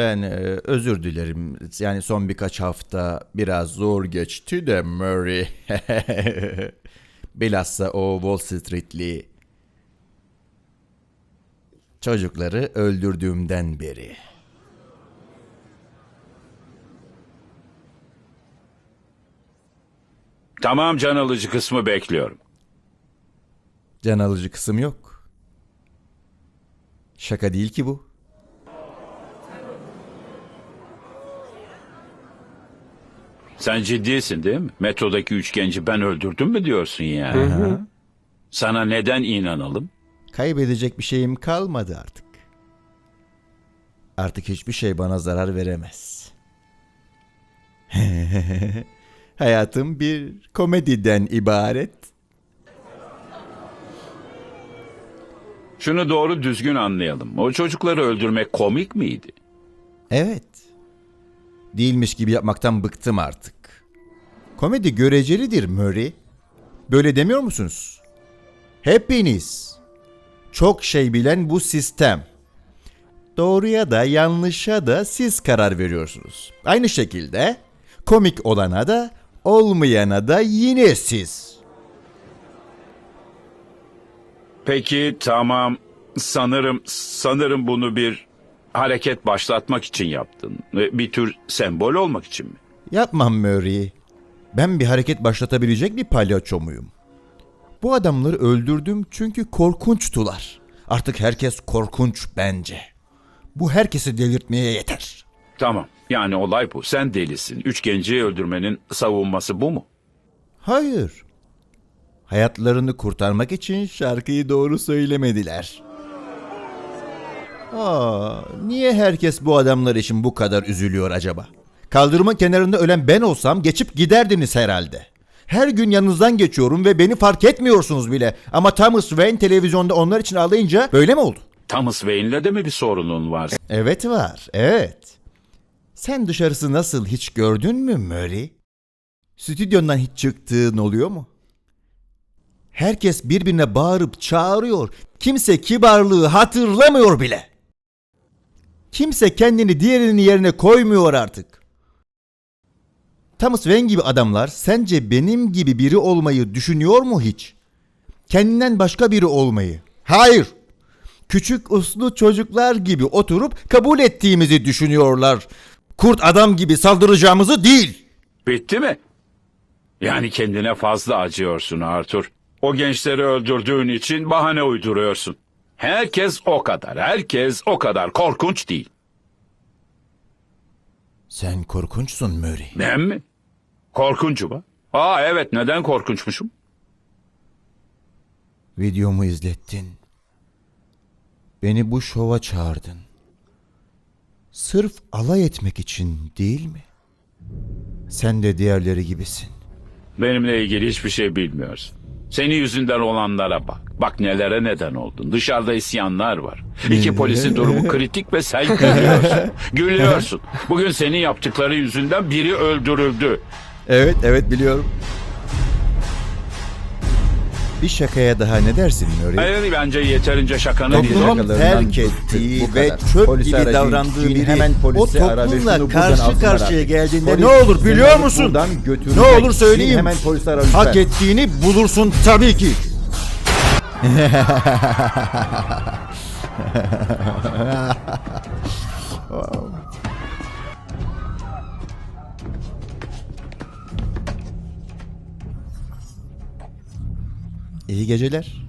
Ben e, özür dilerim. Yani son birkaç hafta biraz zor geçti de Murray. Bilhassa o Wall Street'li çocukları öldürdüğümden beri. Tamam can alıcı kısmı bekliyorum. Can alıcı kısım yok. Şaka değil ki bu. Sen ciddisin değil mi? Metrodaki üç genci ben öldürdüm mü diyorsun yani? Sana neden inanalım? Kaybedecek bir şeyim kalmadı artık. Artık hiçbir şey bana zarar veremez. Hayatım bir komediden ibaret. Şunu doğru düzgün anlayalım. O çocukları öldürmek komik miydi? Evet. Değilmiş gibi yapmaktan bıktım artık. Komedi görecelidir Murray. Böyle demiyor musunuz? Hepiniz. Çok şey bilen bu sistem. Doğruya da yanlışa da siz karar veriyorsunuz. Aynı şekilde komik olana da olmayana da yine siz. Peki tamam. Sanırım sanırım bunu bir hareket başlatmak için yaptın. Bir tür sembol olmak için mi? Yapmam Murray. Ben bir hareket başlatabilecek bir palyaço muyum? Bu adamları öldürdüm çünkü korkunçtular. Artık herkes korkunç bence. Bu herkesi delirtmeye yeter. Tamam. Yani olay bu. Sen delisin. Üç genci öldürmenin savunması bu mu? Hayır. Hayatlarını kurtarmak için şarkıyı doğru söylemediler. Aa, niye herkes bu adamlar için bu kadar üzülüyor acaba? Kaldırımın kenarında ölen ben olsam geçip giderdiniz herhalde. Her gün yanınızdan geçiyorum ve beni fark etmiyorsunuz bile. Ama Thomas Wayne televizyonda onlar için ağlayınca böyle mi oldu? Thomas Wayne'le de mi bir sorunun var? Evet var, evet. Sen dışarısı nasıl hiç gördün mü Murray? Stüdyondan hiç çıktığın oluyor mu? Herkes birbirine bağırıp çağırıyor. Kimse kibarlığı hatırlamıyor bile. Kimse kendini diğerinin yerine koymuyor artık. Thomas Wayne gibi adamlar sence benim gibi biri olmayı düşünüyor mu hiç? Kendinden başka biri olmayı. Hayır küçük uslu çocuklar gibi oturup kabul ettiğimizi düşünüyorlar. Kurt adam gibi saldıracağımızı değil. Bitti mi? Yani kendine fazla acıyorsun Arthur. O gençleri öldürdüğün için bahane uyduruyorsun. Herkes o kadar, herkes o kadar korkunç değil. Sen korkunçsun Murray. Ben mi? Korkuncu mu? Aa evet neden korkunçmuşum? Videomu izlettin. Beni bu şova çağırdın. Sırf alay etmek için değil mi? Sen de diğerleri gibisin. Benimle ilgili hiçbir şey bilmiyorsun. Senin yüzünden olanlara bak. Bak nelere neden oldun. Dışarıda isyanlar var. İki polisin durumu kritik ve sen gülüyorsun. Gülüyorsun. Bugün senin yaptıkları yüzünden biri öldürüldü. Evet, evet biliyorum. Bir şakaya daha ne dersin Murray? Hayır bence yeterince şakanı değil. Toplumun terk ettiği bu ve kadar. çöp Polisi gibi arayın, davrandığı biri hemen o polisi ara ve toplumla buradan karşı alsınlar karşıya geldiğinde Polis ne olur seni biliyor alıp musun? buradan. Ne olur söyleyeyim. hemen polisi ara lütfen. Hak ettiğini bulursun tabii ki. İyi geceler.